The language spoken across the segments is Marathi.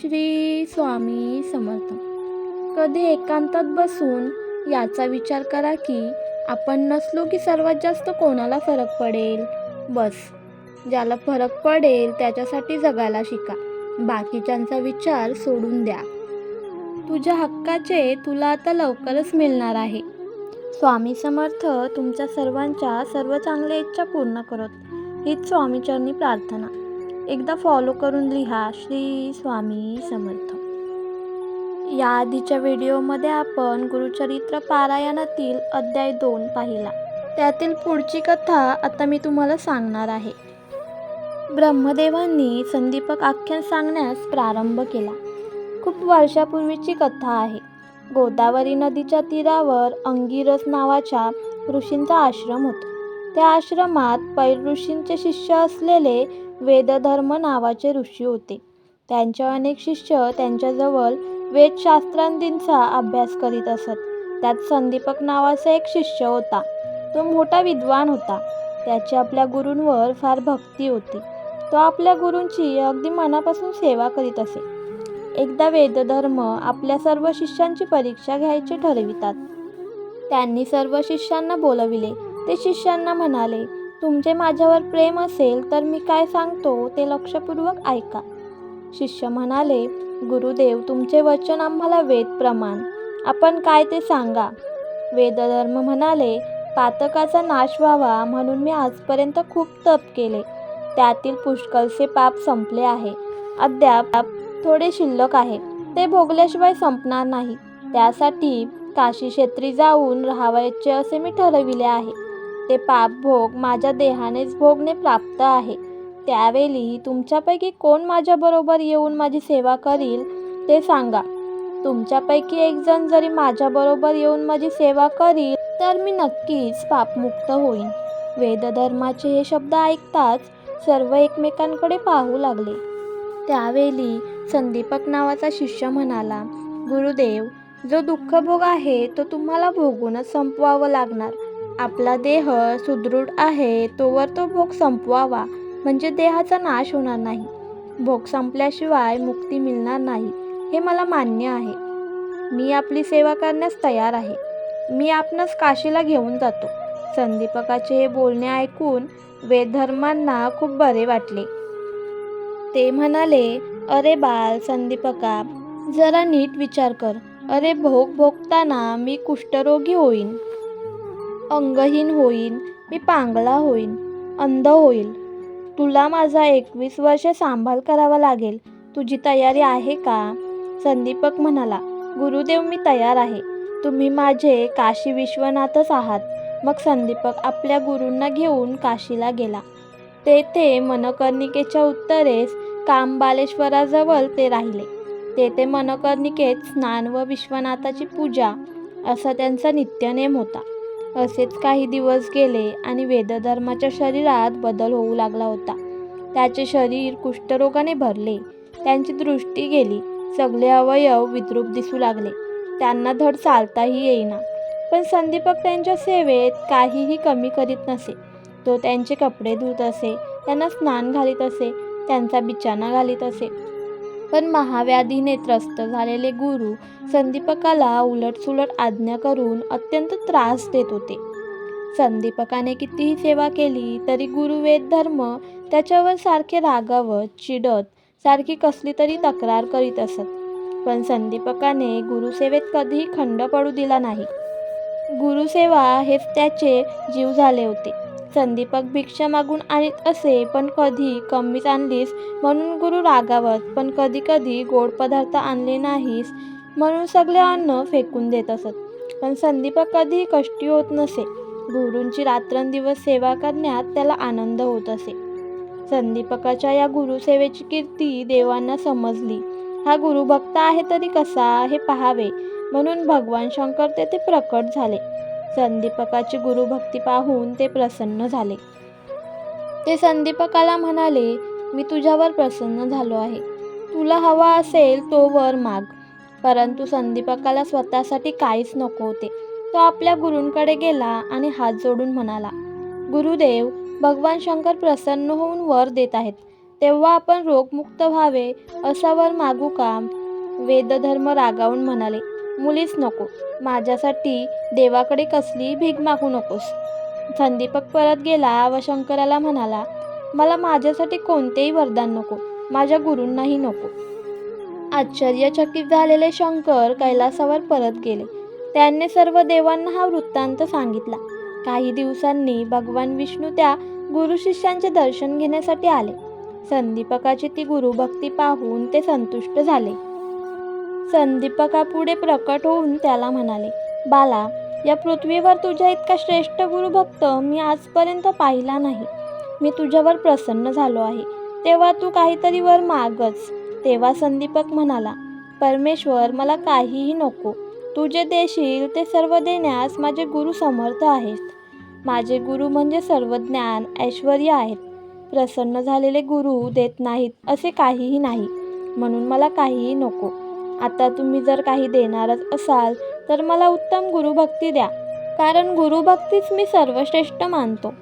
श्री स्वामी समर्थ. कधी एकांतात बसून याचा विचार करा की आपण नसलो की सर्वात जास्त कोणाला फरक पडेल? बस. ज्याला फरक पडेल त्याच्यासाठी जगायला शिका. बाकीच्यांचा विचार सोडून द्या. तुझ्या हक्काचे तुला आता लवकरच मिळणार आहे. स्वामी समर्थ तुमच्या सर्वांच्या सर्व चांगल्या इच्छा पूर्ण करत हीच स्वामीचरणी प्रार्थना. एकदा फॉलो करून लिहा श्री स्वामी समर्थ. या आधीच्या व्हिडिओमध्ये आपण गुरुचरित्र पारायणातील अध्याय दोन पाहिला. त्यातील पुढची कथा आता मी तुम्हाला सांगणार आहे. ब्रह्मदेवांनी संदीपक आख्यान सांगण्यास प्रारंभ केला. खूप वर्षापूर्वीची कथा आहे. गोदावरी नदीच्या तीरावर अंगिरस नावाच्या ऋषींचा आश्रम होता. त्या आश्रमात पैल ऋषींचे शिष्य असलेले वेदधर्म नावाचे ऋषी होते. त्यांचे अनेक शिष्य त्यांच्याजवळ वेदशास्त्रांदींचा अभ्यास करीत असत. त्यात संदीपक नावाचा एक शिष्य होता. तो मोठा विद्वान होता. त्याची आपल्या गुरूंवर फार भक्ती होती. तो आपल्या गुरूंची अगदी मनापासून सेवा करीत असे. एकदा वेदधर्म आपल्या सर्व शिष्यांची परीक्षा घ्यायची ठरवितात. त्यांनी सर्व शिष्यांना बोलविले. ते शिष्यांना म्हणाले तुमचे माझ्यावर प्रेम असेल तर मी काय सांगतो ते लक्षपूर्वक ऐका. शिष्य म्हणाले गुरुदेव तुमचे वचन आम्हाला वेद प्रमाण. आपण काय ते सांगा. वेदधर्म म्हणाले पातकाचा नाश व्हावा म्हणून मी आजपर्यंत खूप तप केले. त्यातील पुष्कळसे पाप संपले आहे. अद्याप थोडे शिल्लक आहे. ते भोगल्याशिवाय संपणार नाही. त्यासाठी काशी क्षेत्री जाऊन राहावायचे असे मी ठरविले आहे. ते पाप भोग माझ्या देहानेच भोगणे प्राप्त आहे. त्यावेळी तुमच्यापैकी कोण माझ्याबरोबर येऊन माझी सेवा करील ते सांगा. तुमच्यापैकी एकजण जरी माझ्याबरोबर येऊन माझी सेवा करील तर मी नक्कीच पापमुक्त होईन. वेदधर्माचे हे शब्द ऐकताच सर्व एकमेकांकडे पाहू लागले. त्यावेळी संदीपक नावाचा शिष्य म्हणाला गुरुदेव जो दुःखभोग आहे तो तुम्हाला भोगूनच संपवावं लागणार. आपला देह सुदृढ आहे तोवर तो भोग संपवावा. म्हणजे देहाचा नाश होणार नाही. भोग संपल्याशिवाय मुक्ती मिळणार नाही हे मला मान्य आहे. मी आपली सेवा करण्यास तयार आहे. मी आपणास काशीला घेऊन जातो. संदीपकाचे हे बोलणे ऐकून वेदधर्मांना खूप बरे वाटले. ते म्हणाले अरे बाल संदीपका जरा नीट विचार कर. अरे भोग भोगताना मी कुष्ठरोगी होईन. अंगहीन होईन मी पांगला होईन अंध होईल. तुला माझा एकवीस वर्षे सांभाळ करावा लागेल. तुझी तयारी आहे का? संदीपक म्हणाला गुरुदेव मी तयार आहे. तुम्ही माझे काशी विश्वनाथच आहात. मग संदीपक आपल्या गुरूंना घेऊन काशीला गेला. तेथे मनकर्णिकेच्या उत्तरेस कामबालेश्वराजवळ ते राहिले. तेथे मनकर्णिकेत स्नान व विश्वनाथाची पूजा असा त्यांचा नित्यनेम होता. असेच काही दिवस गेले आणि वेदधर्माच्या शरीरात बदल होऊ लागला होता. त्याचे शरीर कुष्ठरोगाने भरले. त्यांची दृष्टी गेली. सगळे अवयव विद्रूप दिसू लागले. त्यांना धड चालताही येईना. पण संदीपक त्यांच्या सेवेत काहीही कमी करीत नसे. तो त्यांचे कपडे धुत असे त्यांना स्नान घालीत असे त्यांचा बिछाना घालीत असे. पण महाव्याधीने त्रस्त झालेले गुरु संदीपकाला उलटसुलट आज्ञा करून अत्यंत त्रास देत होते. संदीपकाने कितीही सेवा केली तरी गुरुवेद धर्म त्याच्यावर सारखे रागावत चिडत सारखी कसली तरी तक्रार करीत असत. पण संदीपकाने गुरुसेवेत कधीही खंड पडू दिला नाही. गुरुसेवा हेच त्याचे जीव झाले होते. संदीपक भिक्षा मागून आणीत असे पण कधी कमीच आणलीस म्हणून गुरु रागावत पण कधी कधी गोड पदार्थ आणले नाहीस म्हणून सगळे अन्न फेकून देत असत. पण संदीपक कधीही कष्टी होत नसे. गुरूंची रात्रंदिवस सेवा करण्यात त्याला आनंद होत असे. संदीपकाच्या या गुरुसेवेची कीर्ती देवांना समजली. हा गुरुभक्त आहे तरी कसा? हे पाहावे. म्हणून भगवान शंकर तेथे प्रकट झाले. संदीपकाची गुरुभक्ती पाहून ते प्रसन्न झाले. ते संदीपकाला म्हणाले मी तुझ्यावर प्रसन्न झालो आहे. तुला हवा असेल तो वर माग. परंतु संदीपकाला स्वतःसाठी काहीच नको होते. तो आपल्या गुरूंकडे गेला आणि हात जोडून म्हणाला गुरुदेव भगवान शंकर प्रसन्न होऊन वर देत आहेत. तेव्हा आपण रोगमुक्त व्हावे असा वर मागू का? वेदधर्म रागावून म्हणाले मुलीच नको. माझ्यासाठी देवाकडे कसली भीक मागू नकोस. संदीपक परत गेला व शंकराला म्हणाला मला माझ्यासाठी कोणतेही वरदान नको. माझ्या गुरूंनाही नको. आश्चर्यचकित झालेले शंकर कैलासावर परत गेले. त्यांनी सर्व देवांना हा वृत्तांत सांगितला. काही दिवसांनी भगवान विष्णू त्या गुरु शिष्यांचे दर्शन घेण्यासाठी आले. संदीपकाची ती गुरुभक्ती पाहून ते संतुष्ट झाले. संदीपकापुढे प्रकट होऊन त्याला म्हणाले बाला या पृथ्वीवर तुझ्या इतका श्रेष्ठ गुरुभक्त मी आजपर्यंत पाहिला नाही. मी तुझ्यावर प्रसन्न झालो आहे. तेव्हा तू काहीतरी वर मागच. तेव्हा संदीपक म्हणाला परमेश्वर मला काहीही नको. तू जे देशील ते सर्व देण्यास माझे गुरु समर्थ आहेत. माझे गुरु म्हणजे सर्व ज्ञान ऐश्वर आहेत. प्रसन्न झालेले गुरु देत नाहीत असे काहीही नाही. म्हणून मला काहीही नको. आता तुम्ही जर काही देणारच असाल तर मला उत्तम गुरुभक्ती द्या. कारण गुरुभक्तीच मी सर्वश्रेष्ठ मानतो.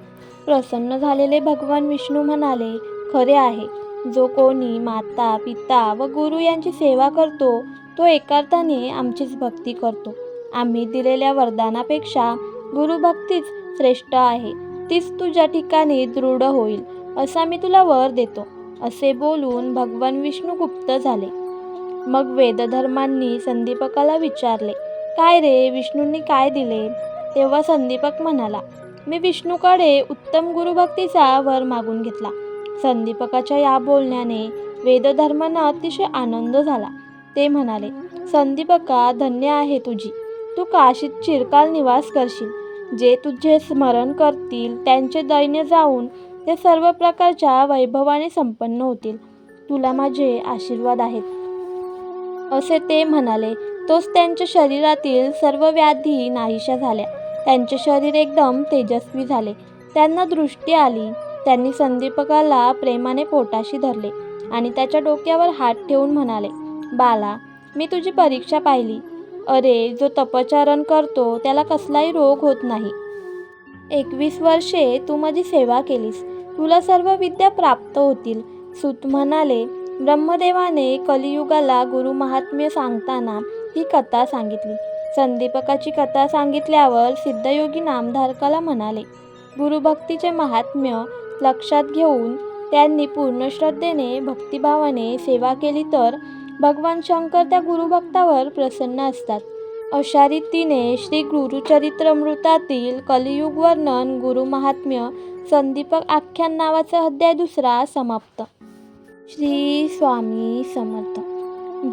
प्रसन्न झालेले भगवान विष्णू म्हणाले खरे आहे. जो कोणी माता पिता व गुरु यांची सेवा करतो तो एकार्थाने आमचीच भक्ती करतो. आम्ही दिलेल्या वरदानापेक्षा गुरुभक्तीच श्रेष्ठ आहे. तीच तुझ्या ठिकाणी दृढ होईल असा मी तुला वर देतो. असे बोलून भगवान विष्णू गुप्त झाले. मग वेदधर्मांनी संदीपकाला विचारले काय रे विष्णूंनी काय दिले? तेव्हा संदीपक म्हणाला मी विष्णूकडे उत्तम गुरुभक्तीचा वर मागून घेतला. संदीपकाच्या या बोलण्याने वेदधर्मांना अतिशय आनंद झाला. ते म्हणाले संदीपका धन्य आहे तुझी. तू काशीत चिरकाल निवास करशील. जे तुझे स्मरण करतील त्यांचे दैन्य जाऊन ते सर्व प्रकारच्या वैभवाने संपन्न होतील. तुला माझे आशीर्वाद आहेत. असे ते म्हणाले. तोच त्यांच्या शरीरातील सर्व व्याधी नाहीशा झाल्या. त्यांचे शरीर एकदम तेजस्वी झाले. त्यांना दृष्टी आली. त्यांनी संदीपकाला प्रेमाने पोटाशी धरले आणि त्याच्या डोक्यावर हात ठेवून म्हणाले बाला मी तुझी परीक्षा पाहिली. अरे जो तपचारण करतो त्याला कसलाही रोग होत नाही. एकवीस वर्षे तू माझी सेवा केलीस. तुला सर्व विद्या प्राप्त होतील. सुत म्हणाले ब्रह्मदेवाने कलियुगाला गुरु महात्म्य सांगताना ही कथा सांगितली. संदीपकाची कथा सांगितल्यावर सिद्धयोगी नामधारकाला म्हणाले गुरुभक्तीचे महात्म्य लक्षात घेऊन त्यांनी पूर्ण श्रद्धेने भक्तिभावाने सेवा केली तर भगवान शंकर त्या गुरुभक्तावर प्रसन्न असतात. अशा रीतीने श्री गुरुचरित्रमृतातील कलियुग वर्णन गुरुमहात्म्य संदीपक आख्यान नावाचा अध्याय दुसरा समाप्त. श्री स्वामी समर्थ.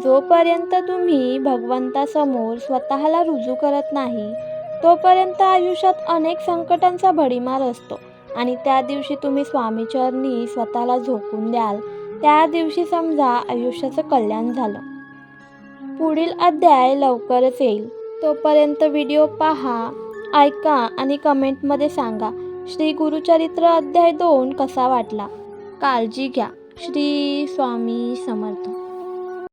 जोपर्यंत तुम्ही भगवंतासमोर स्वतःला रुजू करत नाही तोपर्यंत आयुष्यात अनेक संकटांचा भडीमार असतो आणि त्या दिवशी तुम्ही स्वामीचरणी स्वतःला झोकून द्याल त्या दिवशी समजा आयुष्याचं कल्याण झालं. पुढील अध्याय लवकरच येईल. तोपर्यंत व्हिडिओ पहा ऐका आणि कमेंटमध्ये सांगा श्री गुरुचरित्र अध्याय दोन कसा वाटला? काळजी घ्या. श्री स्वामी समर्थ.